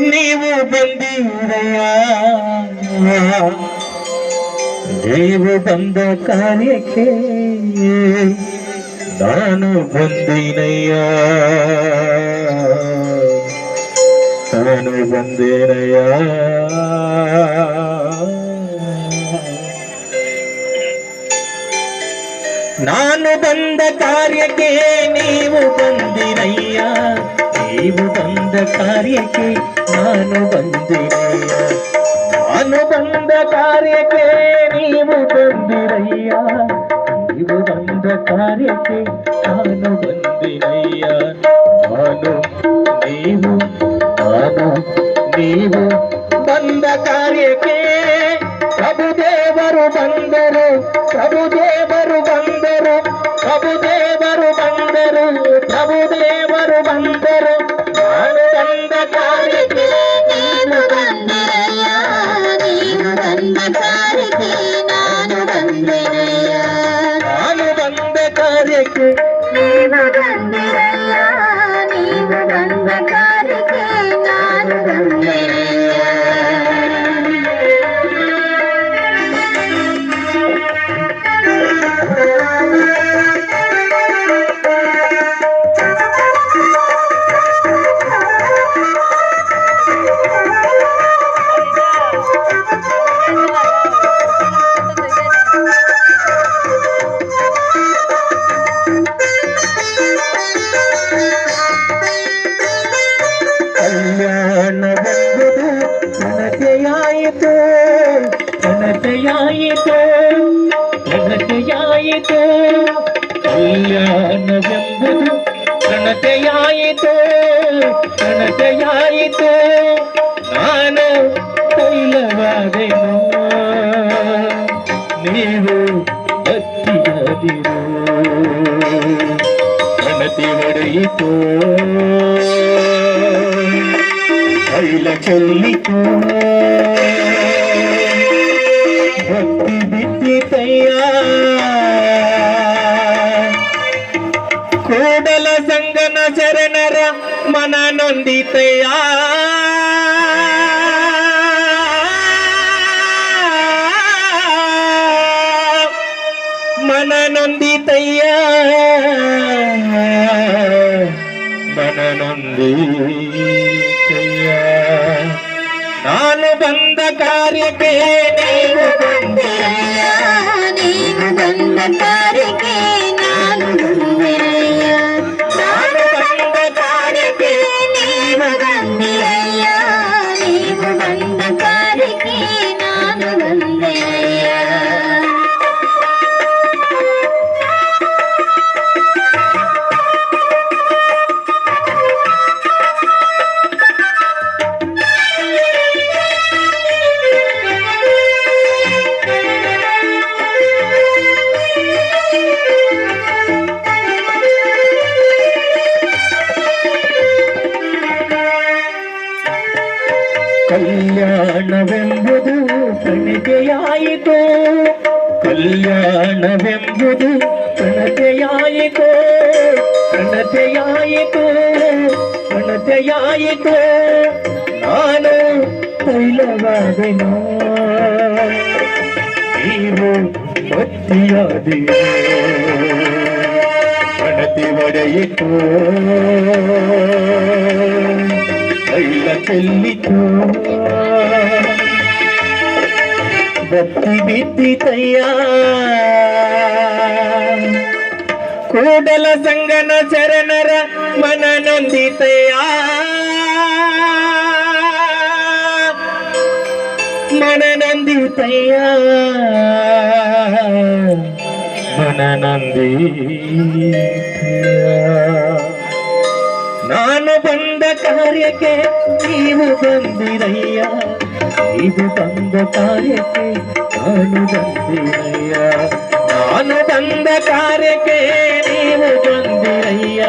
ನೀವು ಬಂದಿರಯ್ಯ. ನೀವು ಬಂದ ಕಾರ್ಯಕ್ಕೆ ನಾನು ಬಂದಿನಯ್ಯ. ನಾನು ಬಂದಿರಯ್ಯ ನಾನು ಬಂದ ಕಾರ್ಯಕ್ಕೆ ನೀವು ಬಂದಿರಯ್ಯ ನೀವು ಬಂದ ಕಾರ್ಯಕ್ಕೆ ನಾನು ಬಂದಿರಯ್ಯ ನಾನು ಬಂದ ಕಾರ್ಯಕ್ಕೆ ನೀವು ಬಂದಿರಯ್ಯ ನೀವು ಬಂದ ಕಾರ್ಯಕ್ಕೆ ನಾನು ಬಂದಿರಯ್ಯ ನಾನು ನೀವು ನಾನು ನೀವು ಬಂದ ಕಾರ್ಯಕ್ಕೆ ಪ್ರಭುದೇವರು ಬಂದರು ಪ್ರಭುದೇವರು ಬಂದರು ಪ್ರಭುದೇವರು ಬಂದರು ಪ್ರಭುದೇವರು ಕಲ್ಯಾಣವೆಂಬುದು ಘನತೆಯಾಯಿತು ಘನತೆಯಾಯಿತು ನನಗೆಯಾಯಿತು ಕಲ್ಯಾಣವೆಂಬುದು ಘನತೆಯಾಯಿತು ಘನತೆಯಾಯಿತು ನಾನು ತೈಲವಾದೆನು. ನೀವು ಭಕ್ತಿಯಾದಿರು ಗಣತಿ ನಡೆಯಿತು. ತೈಲ ಚೆಲ್ಲಿತು. ಭಕ್ತಿ ಬಿತ್ತಿತಯ್ಯ ಕೂಡಲ ಸಂಗನ ಶರಣರ ಮನ ನೊಂದಿತಯ್ಯ ಮನ ನೊಂದಿತಯ್ಯ ಮನ ನೊಂದಿತಯ್ಯ ನಾನು ಬಂದ ಕಾರ್ಯಕ್ಕೆ ನೀವು ಬಂದ ಕಾರ್ಯಕ್ಕೆ ಕಲ್ಯಾಣವೆಂಬುದು ಕಣಿಕೆಯಾಯಿತು ಕಲ್ಯಾಣವೆಂಬುದು ಕಣತೆಯಾಯಿತು ಕಣತೆಯಾಯಿತು ಕಣತೆಯಾಯಿತು ನಾನು ತೈಲವಾದೆನು. ನೀವು ಭಕ್ತಿಯಾದಿರು ಗಣತಿ ಒಡೆಯಿತು. ತೈಲ ಚೆಲ್ಲಿತು ಭಕ್ತಿ ಬಿದ್ದಿತಯ್ಯ ಕೂಡಲ ಸಂಗನ ಶರಣರ ಮನ ನೊಂದಿತಯ್ಯ ಮನ ನಂದಿತಯ್ಯ ಮನ ನಂದಿತಯ್ಯ ನಾನು ಬಂದ ಕಾರ್ಯಕ್ಕೆ ನೀವು ಬಂದಿರಯ್ಯ. ನೀವು ಬಂದ ಕಾರ್ಯಕ್ಕೆ ನಾನು ಬಂದಿರಯ್ಯ. ನಾನು ಬಂದ ಕಾರ್ಯಕ್ಕೆ ನೀವು ಬಂದಿರಯ್ಯ.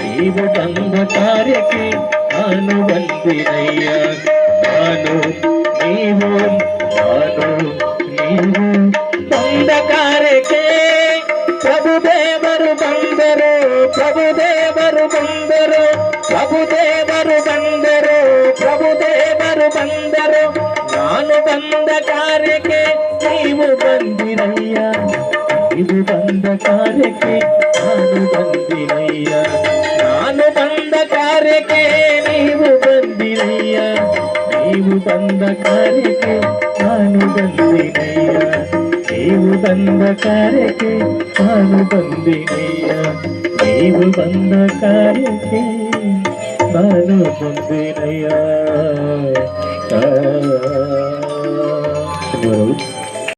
ನೀವು ಬಂದ ಕಾರ್ಯಕ್ಕೆ ನಾನು ಬಂದಿರಯ್ಯ. ನಾನು ನೀವು ನಾನು ನೀವು ಬಂದ ಕಾರ್ಯಕ್ಕೆ ಪ್ರಭುದೇವರು ಬಂದರು ಪ್ರಭುದೇವರು ಬಂದರು ಪ್ರಭುದೇವರು ಬಂದರು ಪ್ರಭು ಬಂದರು ನಾನು ಬಂದ ಕಾರ್ಯಕ್ಕೆ ನೀವು ಬಂದಿರಯ್ಯ ನೀವು ಬಂದ ಕಾರ್ಯಕ್ಕೆ ನಾನು ಬಂದಿರಯ್ಯ ನಾನು ಬಂದ ಕಾರ್ಯಕ್ಕೆ ನೀವು ಬಂದಿರಯ್ಯ ನೀವು ಬಂದ ಕಾರ್ಯಕ್ಕೆ ನಾನು ಬಂದಿರಯ್ಯ ನೀವು ಬಂದ ಕಾರ್ಯಕ್ಕೆ ನಾನು ಬಂದಿದೆಯ ನೀವು ಬಂದ ಕಾರ್ಯಕ್ಕೆ ನಾನು ಬಂದಿದೆಯ.